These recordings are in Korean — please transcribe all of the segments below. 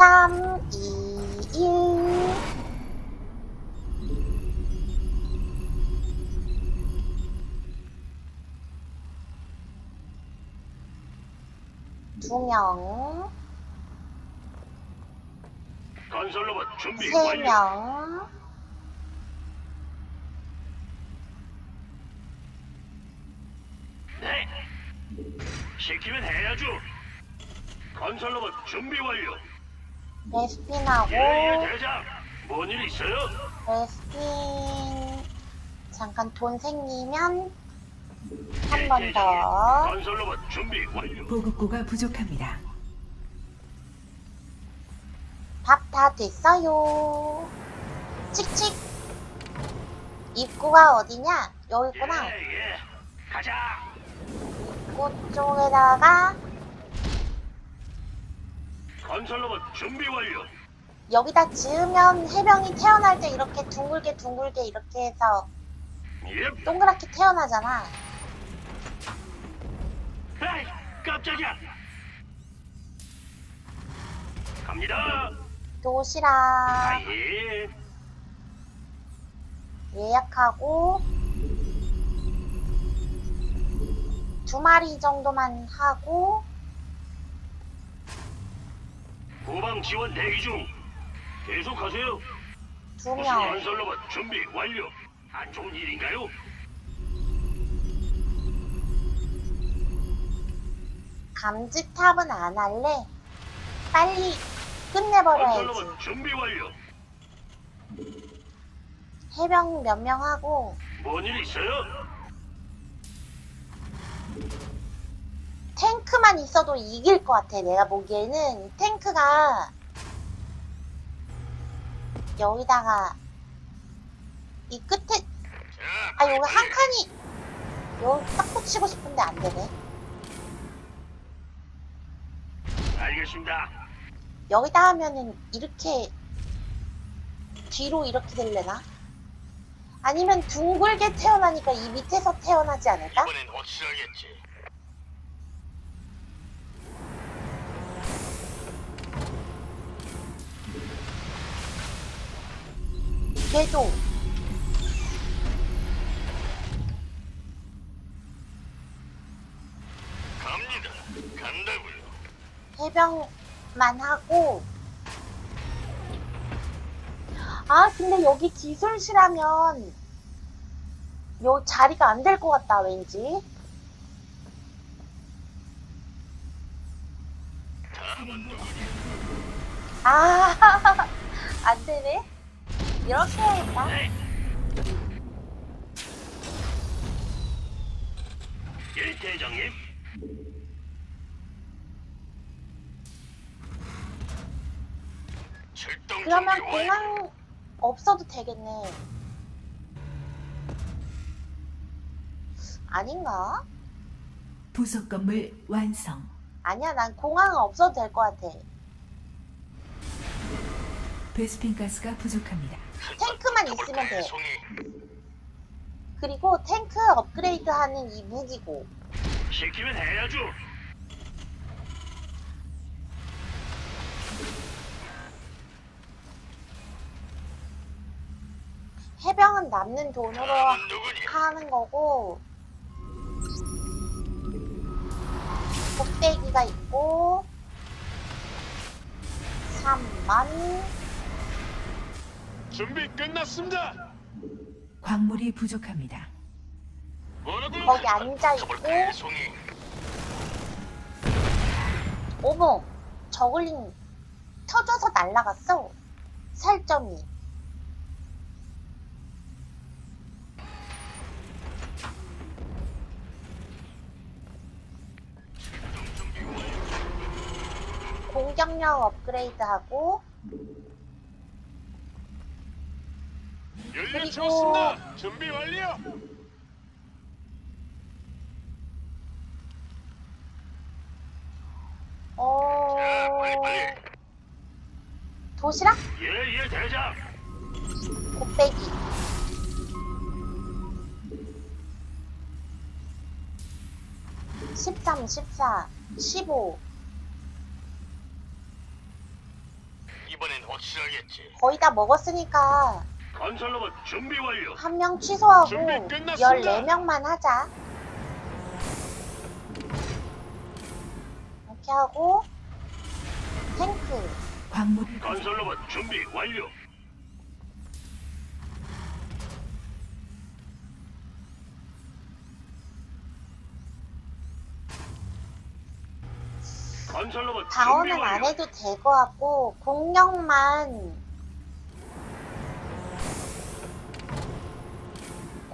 3, 2, 1. 두 명, 건설로봇 준비 세 완료. 명, 네. 시키면 해야죠. 건설로봇 준비 완료. 레스핀하고 예예 대장. 뭔 일 있어요? 레스핀 잠깐 돈 생기면 한 예, 번 대장님. 더. 건설 로봇 준비 완료. 보급고가 부족합니다. 밥 다 됐어요. 칙칙. 입구가 어디냐? 여기 있구나. 예, 예. 가자. 입구 쪽에다가 건설로봇 준비 완료. 여기다 지으면 해병이 태어날 때 이렇게 둥글게 둥글게 이렇게 해서 예. 동그랗게 태어나잖아. 에이, 깜짝이야. 갑니다. 도시락 아, 예. 예약하고 두 마리 정도만 하고 후방 지원 대기 중. 계속하세요. 두 무슨 명. 건설로봇 준비 완료. 안 좋은 일인가요? 감지탑은 안 할래. 빨리 끝내버려야지. 건설로봇 준비 완료. 해병 몇 명 하고 뭔 일 있어요? 탱크만 있어도 이길 것 같아. 내가 보기에는 탱크가 여기다가 이 끝에 자, 아 여기 한 칸이 여기 딱 붙이고 싶은데 안 되네. 알겠습니다. 여기다 하면은 이렇게 뒤로 이렇게 될래나? 아니면 둥글게 태어나니까 이 밑에서 태어나지 않을까? 이번엔 확실하겠지. 걔도 갑니다. 간다고요. 해병만 하고. 아 근데 여기 기술실하면 요 자리가 안 될 것 같다 왠지. 아 안 되네 이렇게 해야겠다. 예, 대장님. 출동 그러면 준비 완료. 공항 없어도 되겠네 아닌가? 부속 건물 완성. 아니야 난 공항 없어도 될 것 같아 베스핀 가스가 부족합니다. 탱크만 있으면 돼. 그리고 탱크 업그레이드 하는 이 무기고 시키면 해야죠. 해병은 남는 돈으로 누구니? 하는 거고 꼭대기가 있고 3만 준비 끝났습니다. 광물이 부족합니다. 뭐라고? 거기 앉아 있고 가볼까요, 송이? 어머 저글링 터져서 날라갔어 살점이 공격력 업그레이드 하고 연료 채웠습니다. 준비 완료. 어 자, 빨리 빨리. 도시락 예, 예, 대장. 곱빼기 십삼, 십사, 십오 확실하겠지. 거의 다 먹었으니까 건설로봇 준비 완료. 한 명 취소하고 준비 끝났습니다. 14명만 하자. 이렇게 하고 탱크 광물이 건설로봇 준비 완료. 건설로봇 준비 방어는 안 완료. 해도 될것 같고 공격만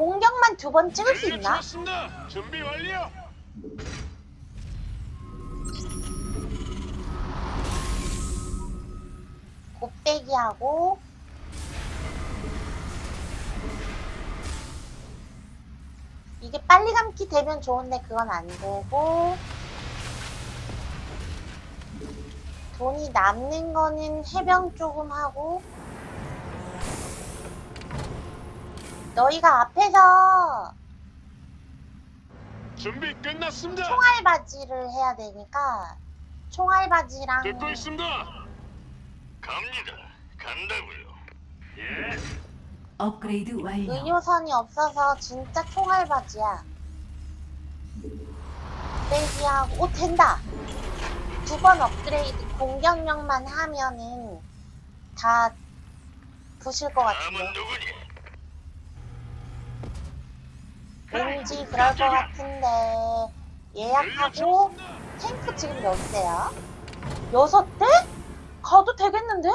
공격만 두 번 찍을 수 있나? 좋습니다. 준비 완료. 곱빼기 하고 이게 빨리 감기 되면 좋은데 그건 안 되고 돈이 남는 거는 해병 조금 하고 너희가 앞에서 준비 끝났습니다. 총알 바지를 해야 되니까 총알 바지랑 듣고 있습니다. 갑니다. 간다고요. 예. 업그레이드 완료. 의료선이 없어서 진짜 총알 바지야. 빼기하고, 오, 된다! 두 번 업그레이드 공격력만 하면은 다 부실 것 다음은 같은데. 누구니? 왠지 그럴 것 같은데. 예약하고, 탱크 지금 몇 대야? 여섯 대? 가도 되겠는데?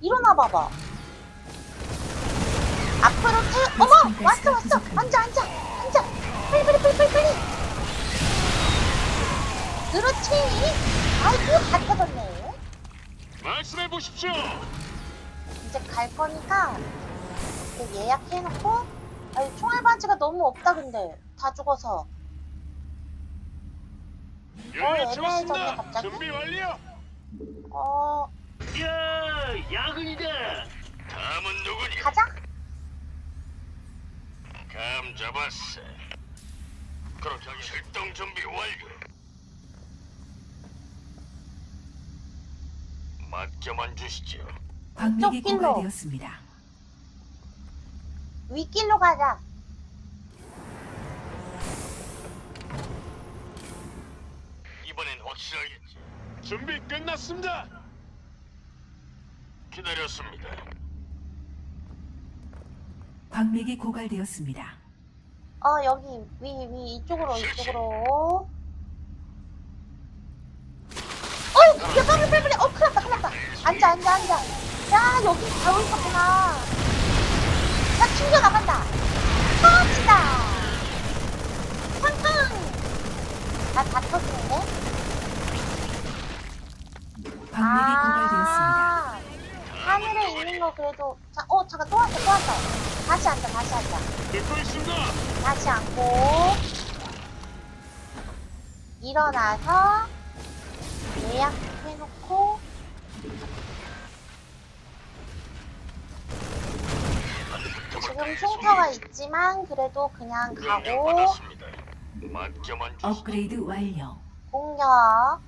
일어나 봐봐. 앞으로 태, 어머! 왔어, 왔어! 앉아, 앉아! 앉아! 빨리, 빨리, 빨리, 빨리, 빨리! 그렇지! 아이고, 다 터졌네. 말씀해 보십시오. 이제 갈 거니까 그 예약해놓고, 아니, 총알바지가 너무 없다, 근데. 다 죽어서. 연료 애매해졌네, 채웠습니다. 갑자기. 준비 완료. 어, 야, 야근이다. 다음은 누구니? 가자? 감 잡았어. 그럼 저기 출동 준비 완료. 맡겨만 주시죠. 광맥이. 고갈되었습니다. 윗길로 가자. 이번엔 확실하겠지. 준비 끝났습니다. 기다렸습니다. 광맥이 고갈되었습니다. 어, 여기, 위, 위, 이쪽으로, 이쪽으로. 어이, 야, 빨리, 빨리, 빨리. 어, 큰일 났다, 큰일 났다. 앉아, 앉아, 앉아. 야, 여기 가고 있었구나. 야, 튕겨 나간다. 터진다. 팡팡. 나다 터지는데? 고갈되었습니다. 아, 하늘에 있는 거 그래도. 자, 어, 잠깐, 또 왔어, 또 왔어. 다시 앉아, 다시 앉아. 듣고 있습니다. 다시 앉고 일어나서 예약해놓고 지금 흉터가 있지만 그래도 그냥 명령 가고 받았습니다. 맡겨만 주시죠. 업그레이드 완료. 공격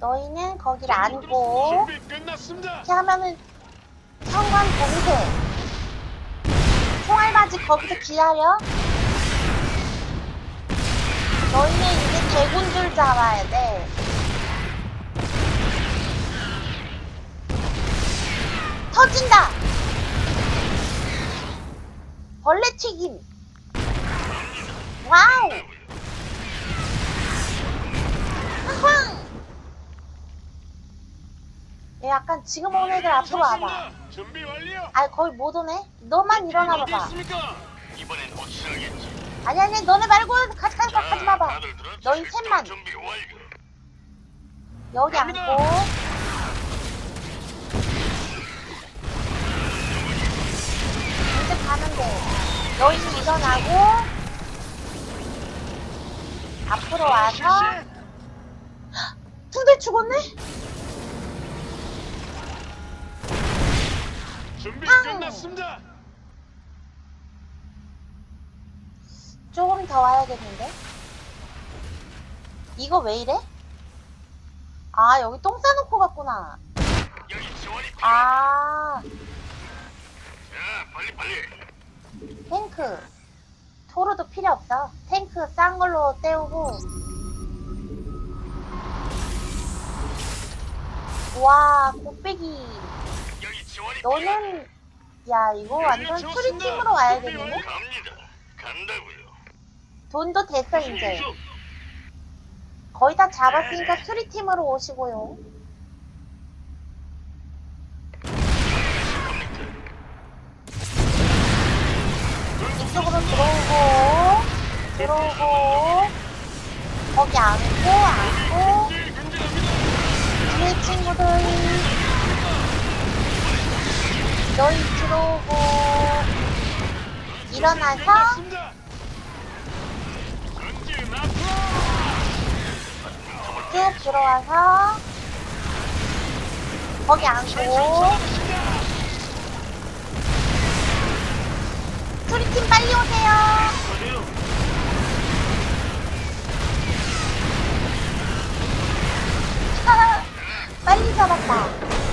너희는 거기를 앉고 준비 끝났습니다. 이렇게 하면은 현관 봉쇄 총알바지 거기서 기다려 너희는 이제 대군들 잡아야 돼 터진다 벌레 튀김 와우 황황 얘 약간 지금 오는 애들 앞으로 와봐 좋습니다. 준비 완료. 아이 거의 못 오네. 너만 일어나 봐봐. 이번엔 확실하겠지. 아니 아니 너네 말고 같이 가지 마 자, 가지 마봐. 너희 셋만. 여기. 앉고. 이제 가면 돼. 너희는 일어나고 앞으로 와서 두 대 죽었네. 준비 팡! 끝났습니다. 조금 더 와야겠는데. 이거 왜 이래? 아, 여기 똥 싸놓고 갔구나. 여기 지원이 필요하다. 아, 자, 빨리 빨리. 탱크. 토르도 필요 없어. 탱크 싼 걸로 때우고. 와, 곱빼기. 여기 지원이 필요하다. 너는, 야, 이거 완전 수리팀으로 와야겠는데? 갑니다. 간다고요. 돈도 됐어, 이제. 거의 다 잡았으니까 수리팀으로 오시고요. 들어오고, 거기 네, 근질합니다. 뒤에 친구들, 너희 들어오고, 일어나서. 쭉 들어와서, 거기 앉고, 수리팀 빨리 오세요! 빨리 잡았다.